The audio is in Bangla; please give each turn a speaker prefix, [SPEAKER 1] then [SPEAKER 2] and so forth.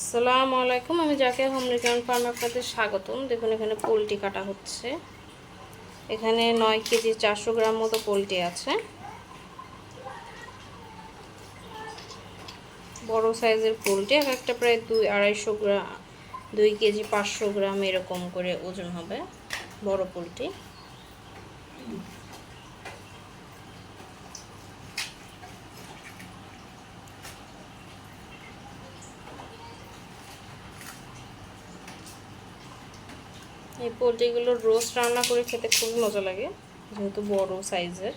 [SPEAKER 1] আসসালামু আলাইকুম, আমি যাকে হোম রিটার্ন ফার্ম আপনাদের স্বাগতম। দেখুন, এখানে পোলট্রি কাটা হচ্ছে। এখানে নয় কেজি চারশো গ্রাম মতো পোলট্রি আছে। বড় সাইজের পোলট্রি, এক একটা প্রায় দুই আড়াইশো গ্রাম দুই কেজি পাঁচশো গ্রাম এরকম করে ওজন হবে বড় পোলট্রি। এই পোলট্রিগুলোর রোস্ট রান্না করে খেতে খুবই মজা লাগে যেহেতু বড় সাইজের।